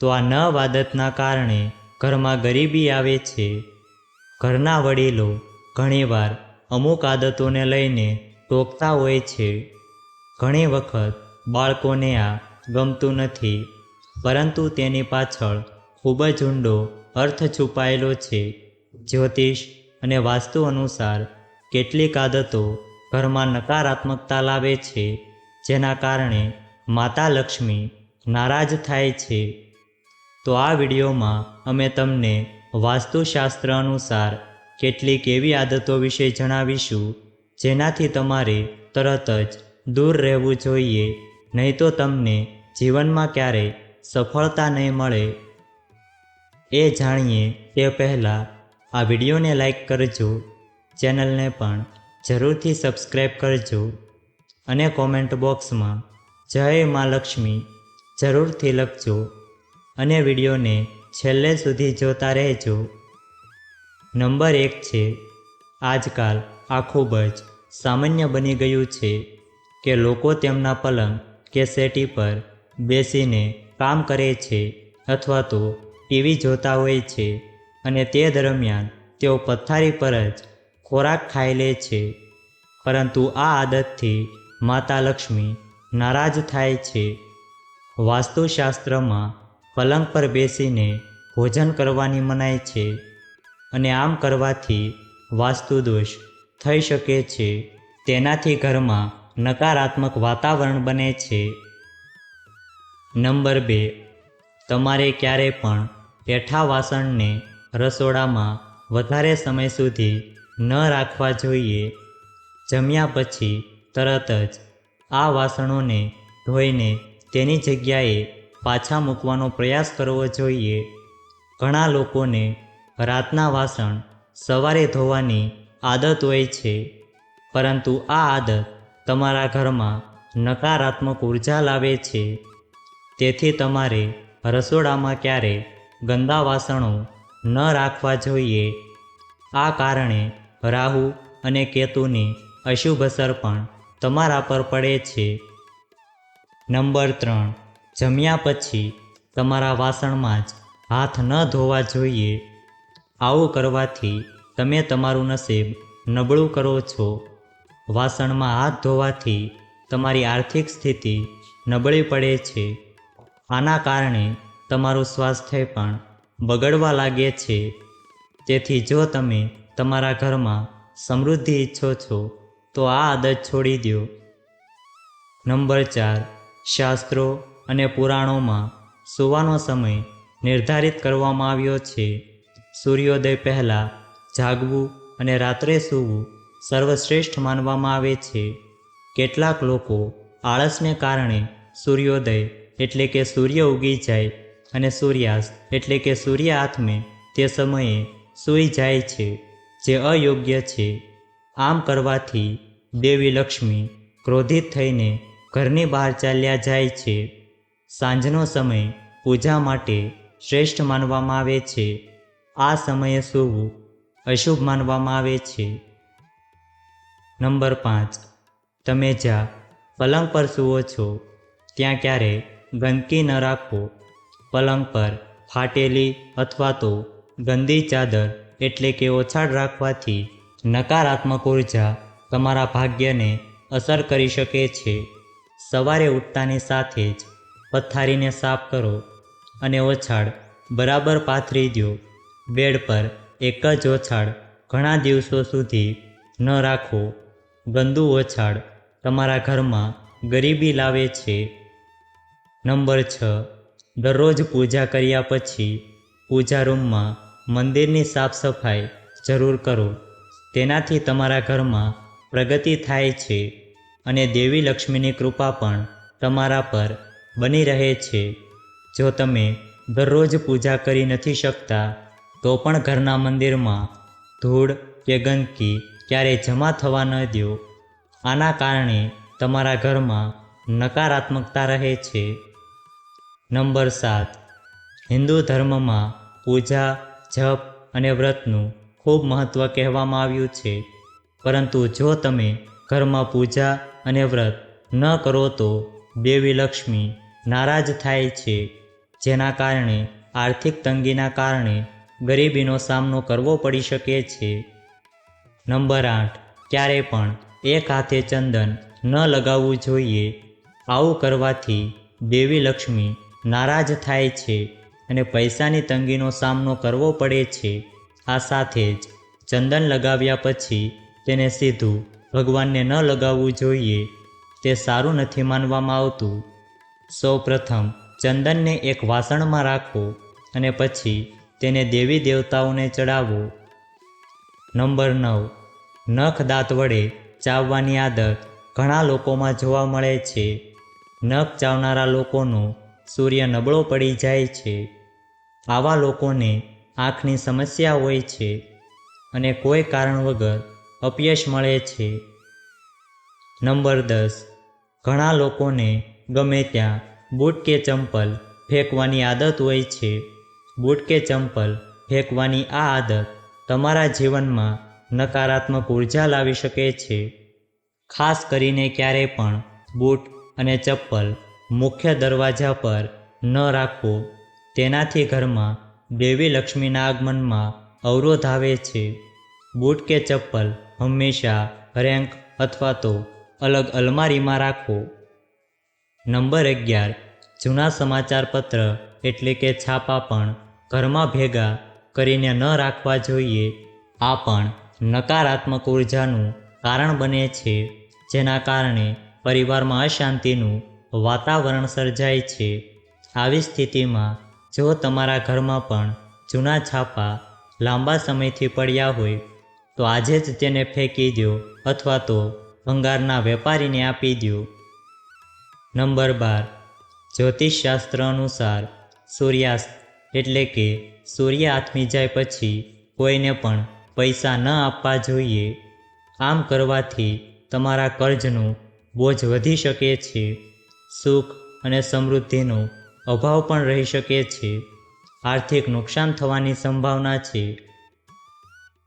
તો આ ન વાદતના કારણે ઘરમાં ગરીબી આવે છે. ઘરના વડીલો ઘણીવાર અમુક આદતોને લઈને ટોકતા હોય છે. ઘણી વખત બાળકોને આ ગમતું નથી, પરંતુ તેની પાછળ ખૂબ જ ઊંડો અર્થ છુપાયેલો છે. જ્યોતિષ અને વાસ્તુ અનુસાર કેટલીક આદતો ઘરમાં નકારાત્મકતા લાવે છે, જેના કારણે માતા લક્ષ્મી નારાજ થાય છે. તો આ વિડીયોમાં અમે તમને વાસ્તુશાસ્ત્ર અનુસાર કેટલીક એવી આદતો વિશે જણાવીશું, જેનાથી તમારે તરત જ દૂર રહેવું જોઈએ, નહીં તો તમને જીવનમાં ક્યારેય સફળતા નહીં મળે. એ જાણીએ તે પહેલાં આ વિડીયોને લાઈક કરજો, ચેનલને પણ જરૂરથી સબસ્ક્રાઈબ કરજો અને કોમેન્ટ બોક્સમાં જય મા લક્ષ્મી જરૂરથી લખજો. અને વિડીયોને છેલ્લે સુધી જોતા રહેજો. નંબર એક છે, આજકાલ આ ખૂબ જ સામાન્ય બની ગયું છે કે લોકો તેમના પલંગ કે સેટી પર બેસીને કામ કરે છે અથવા તો ટીવી જોતા હોય છે અને તે દરમિયાન તેઓ પથારી પર જ ખોરાક ખાઈ લે છે. પરંતુ આ આદતથી માતા લક્ષ્મી નારાજ થાય છે. વાસ્તુશાસ્ત્રમાં પલંગ પર બેસીને ભોજન કરવાની મનાય છે અને આમ કરવાથી વાસ્તુ દોષ થઈ શકે છે. તેનાથી ઘરમાં નકારાત્મક વાતાવરણ બને છે. નંબર બે, તમારે ક્યારે પણ પેઠા વાસણને રસોડામાં વધારે સમય સુધી ન રાખવા જોઈએ. જમ્યા પછી તરત જ આ વાસણોને ધોઈને તેની જગ્યાએ પાછા મૂકવાનો પ્રયાસ કરવો જોઈએ. ઘણા લોકોને રાતના વાસણ સવારે ધોવાની આદત હોય છે. પરંતુ આ આદત તમારા ઘરમાં નકારાત્મક ઊર્જા લાવે છે. તેથી તમારે રસોડામાં ક્યારે ગંદા વાસણો ન રાખવા જોઈએ. આ કારણે રાહુ અને કેતુની અશુભ અસર પણ તમારા પર પડે છે. નંબર ત્રણ. જમ્યા પછી તમારા વાસણમાં જ હાથ ન ધોવા જોઈએ. આવું કરવાથી તમે તમારું નસીબ નબળું કરો છો. વાસણમાં હાથ ધોવાથી તમારી આર્થિક સ્થિતિ નબળી પડે છે. આના કારણે તમારું સ્વાસ્થ્ય પણ બગડવા લાગે છે. તેથી જો તમે તમારા ઘરમાં સમૃદ્ધિ ઈચ્છો છો, તો આ આદત છોડી દો નંબર ચાર, શાસ્ત્રો અને પુરાણોમાં સૂવાનો સમય નિર્ધારિત કરવામાં આવ્યો છે. સૂર્યોદય પહેલાં જાગવું અને રાત્રે સૂવું સર્વશ્રેષ્ઠ માનવામાં આવે છે. કેટલાક લોકો આળસને કારણે સૂર્યોદય એટલે કે સૂર્ય ઉગી જાય અને સૂર્યાસ્ત એટલે કે સૂર્ય આથમે તે સમયે સૂઈ જાય છે, જે અયોગ્ય છે. આમ કરવાથી દેવી લક્ષ્મી ક્રોધિત થઈને ઘરની બહાર ચાલ્યા જાય છે. સાંજનો સમય પૂજા માટે શ્રેષ્ઠ માનવામાં આવે છે. આ સમયે સૂવું અશુભ માનવામાં આવે છે. નંબર પાંચ. તમે જ્યાં પલંગ પર સૂવો છો, ત્યાં ક્યારે ગંદકી ન રાખો. પલંગ પર ફાટેલી અથવા તો ગંદી ચાદર એટલે કે ઓછાડ રાખવાથી નકારાત્મક ઊર્જા તમારા ભાગ્યને અસર કરી શકે છે. સવારે ઉઠતાની સાથે જ પથારીને સાફ કરો અને ઓછાડ બરાબર પાથરી દો બેડ પર એક જ ઓછાડ ઘણા દિવસો સુધી ન રાખો. ગંદુ ઓછાડ તમારા ઘરમાં ગરીબી લાવે છે. નંબર છ. દરરોજ પૂજા કર્યા પછી પૂજા રૂમમાં મંદિરની સાફ સફાઈ જરૂર કરો. તેનાથી તમારા ઘરમાં પ્રગતિ થાય છે અને દેવી લક્ષ્મીની કૃપા પણ તમારા પર બની રહે છે. જો તમે દરરોજ પૂજા કરી નથી શકતા, તો પણ ઘરના મંદિરમાં ધૂળ, કે ગંદકી ક્યારેય જમા થવા ન દો. આના કારણે તમારા ઘરમાં નકારાત્મકતા રહે છે. નંબર સાત. હિન્દુ ધર્મમાં પૂજા, જપ અને વ્રતનું ખૂબ મહત્ત્વ કહેવામાં આવ્યું છે. પરંતુ જો તમે ઘરમાં પૂજા અને વ્રત ન કરો તો દેવી લક્ષ્મી નારાજ થાય છે. જેના કારણે, આર્થિક તંગીના કારણે ગરીબીનો સામનો કરવો પડી શકે છે. નંબર આઠ. ક્યારે પણ એક હાથે ચંદન ન લગાવવું જોઈએ. આવું કરવાથી દેવી લક્ષ્મી નારાજ થાય છે અને પૈસાની તંગીનો સામનો કરવો પડે છે. આ સાથે જ ચંદન લગાવ્યા પછી તેને સીધું ભગવાનને ન લગાવવું જોઈએ. તે સારું નથી માનવામાં આવતું. સૌ પ્રથમ ચંદનને એક વાસણમાં રાખો અને પછી તેને દેવી દેવતાઓને ચડાવો. નંબર નવ. નખ દાંત વડે ચાવવાની આદત ઘણા લોકોમાં જોવા મળે છે. નખ ચાવનારા લોકોનો સૂર્ય નબળો પડી જાય છે. આવા લોકોને આંખની સમસ્યા હોય છે અને કોઈ કારણ વગર અપયશ મળે છે. નંબર દસ. ઘણા લોકોને ગમે ત્યાં બૂટ કે ચંપલ ફેંકવાની આદત હોય છે. બૂટ કે ચંપલ ફેંકવાની આ આદત તમારા જીવનમાં નકારાત્મક ઊર્જા લાવી શકે છે. ખાસ કરીને ક્યારે પણ બૂટ અને ચપ્પલ મુખ્ય દરવાજા પર ન રાખવો, તેનાથી ઘરમાં દેવી લક્ષ્મીના આગમનમાં અવરોધ આવે છે. બૂટ કે ચપ્પલ હંમેશા રેન્ક અથવા તો અલગ અલમારીમાં રાખો. નંબર અગિયાર, જૂના સમાચાર પત્ર એટલે કે છાપા પણ ઘરમાં ભેગા કરીને ન રાખવા જોઈએ. આ પણ નકારાત્મક ઉર્જાનું કારણ બને છે, જેના કારણે પરિવારમાં અશાંતિનું વાતાવરણ સર્જાય છે. આવી સ્થિતિમાં જો તમારા ઘરમાં પણ જૂના છાપા લાંબા સમયથી પડ્યા હોય, તો આજે જ તેને ફેંકી દો અથવા તો ભંગારના વેપારીને આપી દો નંબર બાર. જ્યોતિષશાસ્ત્ર અનુસાર સૂર્યાસ્ત એટલે કે સૂર્ય આથમી જાય પછી કોઈને પણ પૈસા ન આપવા જોઈએ. આમ કરવાથી તમારા કર્જનું બોજ વધી શકે છે. સુખ અને સમૃદ્ધિનો અભાવ પણ રહી શકે છે. આર્થિક નુકસાન થવાની સંભાવના છે.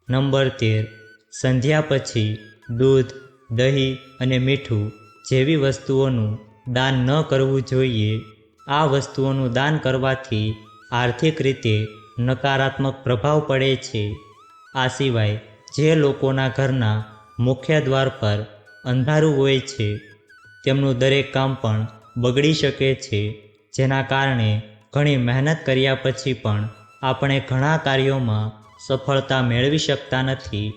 નંબર તેર. સંધ્યા પછી દૂધ, દહીં અને મીઠું જેવી વસ્તુઓનું દાન ન કરવું જોઈએ, આ વસ્તુઓનું દાન કરવાથી આર્થિક રીતે નકારાત્મક પ્રભાવ પડે છે. આ સિવાય જે લોકોના ઘરના મુખ્ય દ્વાર પર અંધારું હોય છે, તેમનું દરેક કામ પણ બગડી શકે છે, જેના કારણે ઘણી મહેનત કર્યા પછી પણ આપણે ઘણા કાર્યોમાં સફળતા મેળવી શકતા નથી.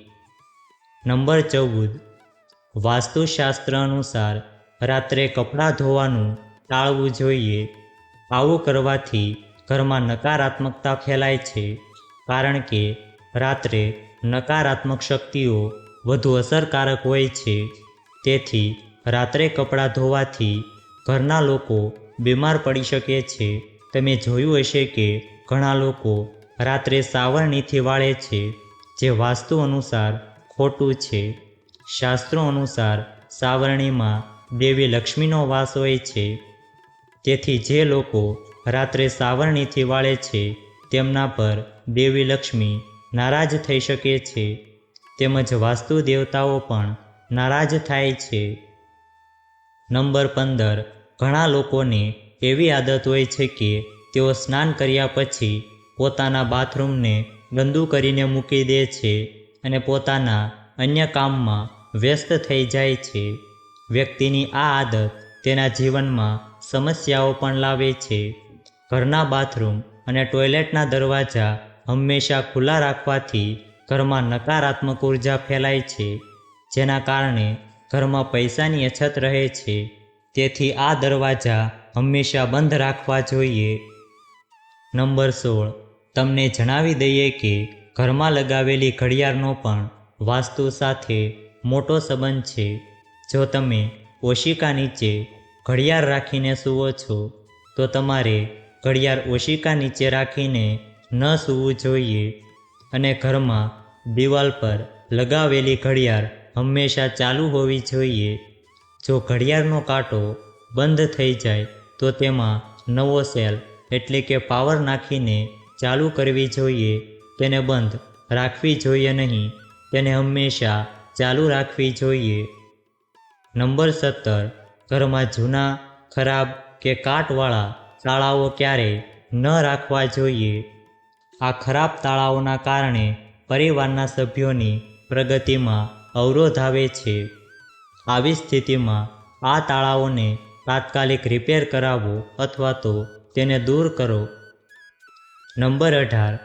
નંબર ચૌદ. વાસ્તુશાસ્ત્ર અનુસાર રાત્રે કપડાં ધોવાનું ટાળવું જોઈએ. આવું કરવાથી ઘરમાં નકારાત્મકતા ફેલાય છે, કારણ કે રાત્રે નકારાત્મક શક્તિઓ વધુ અસરકારક હોય છે. તેથી રાત્રે કપડાં ધોવાથી ઘરના લોકો બીમાર પડી શકે છે. તમે જોયું હશે કે ઘણા લોકો રાત્રે સાવરણીથી વાળે છે, જે વાસ્તુ અનુસાર ખોટું છે. શાસ્ત્રો અનુસાર સાવરણીમાં દેવી લક્ષ્મીનો વાસ હોય છે. તેથી જે લોકો રાત્રે સાવરણીથી વાળે છે, તેમના પર દેવી લક્ષ્મી નારાજ થઈ શકે છે. તેમજ વાસ્તુ દેવતાઓ પણ નારાજ થાય છે. નંબર પંદર. ઘણા લોકોને એવી આદત હોય છે કે તેઓ સ્નાન કર્યા પછી પોતાના બાથરૂમને ગંદુ કરીને મૂકી દે છે અને પોતાના અન્ય કામમાં વ્યસ્ત થઈ જાય છે. વ્યક્તિની આ આદત તેના જીવનમાં સમસ્યાઓ પણ લાવે છે. ઘરના બાથરૂમ અને ટોયલેટના દરવાજા હંમેશા ખુલ્લા રાખવાથી ઘરમાં નકારાત્મક ઊર્જા ફેલાય છે, જેના કારણે ઘરમાં પૈસાની અછત રહે છે. તેથી આ દરવાજા હંમેશા બંધ રાખવા જોઈએ. નંબર સોળ. તમને જણાવી દઈએ કે ઘરમાં લગાવેલી ઘડિયાળનો પણ વાસ્તુ સાથે મોટો સંબંધ છે. જો તમે ઓશિકા નીચે ઘડિયાળ રાખીને સૂવો છો, તો તમારે ઘડિયાળ ઓશિકા નીચે રાખીને ન સૂવું જોઈએ અને ઘરમાં દિવાલ પર લગાવેલી ઘડિયાળ હંમેશા ચાલુ હોવી જોઈએ. જો ઘડિયાળનો કાંટો બંધ થઈ જાય, તો તેમાં નવો સેલ એટલે કે પાવર નાખીને ચાલુ કરવી જોઈએ. તેને બંધ રાખવી જોઈએ નહીં, તેને હંમેશા ચાલુ રાખવી જોઈએ. નંબર સત્તર, ઘરમાં જૂના, ખરાબ કે કાટવાળા તાળાઓ ક્યારેય ન રાખવા જોઈએ? આ ખરાબ તાળાઓના કારણે પરિવારના સભ્યોની પ્રગતિમાં અવરોધ આવે છે. આવી સ્થિતિમાં આ તાળાઓને તાત્કાલિક રિપેર કરાવો અથવા તો તેને દૂર કરો. નંબર અઢાર,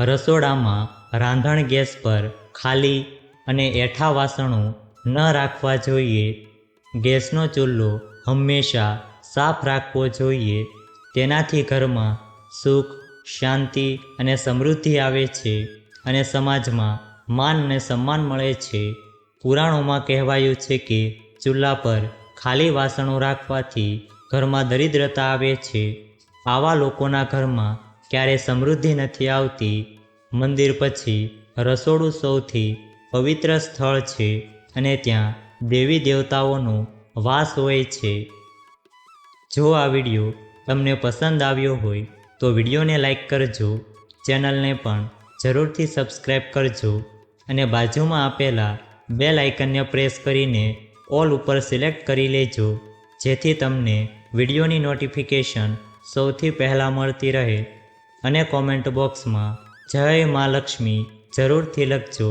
રસોડામાં રાંધણ ગેસ પર ખાલી અને એઠા વાસણો ન રાખવા જોઈએ. ગેસનો ચૂલો હંમેશા સાફ રાખવો જોઈએ. તેનાથી ઘરમાં સુખ, શાંતિ અને સમૃદ્ધિ આવે છે અને સમાજમાં માન અને સન્માન મળે છે. પુરાણોમાં કહેવાયું છે કે ચૂલા પર ખાલી વાસણો રાખવાથી ઘરમાં દરિદ્રતા આવે છે. આવા લોકોના ઘરમાં ક્યારે સમૃદ્ધિ નથી આવતી. મંદિર પછી રસોડું સૌથી પવિત્ર સ્થળ છે. અને ત્યાં દેવી દેવતાઓનો વાસ હોય છે. જો આ વીડિયો તમને પસંદ આવ્યો હોય, તો વિડીયોને લાઇક કરજો, ચેનલને પણ જરૂરથી સબસ્ક્રાઈબ કરજો અને બાજુમાં આપેલા બે લાઇકનને પ્રેસ કરીને ઓલ ઉપર સિલેક્ટ કરી લેજો, જેથી તમને વિડીયોની નોટિફિકેશન સૌથી પહેલાં મળતી રહે. અને કોમેન્ટ બોક્સમાં જય મા લક્ષ્મી જરૂરથી લખજો.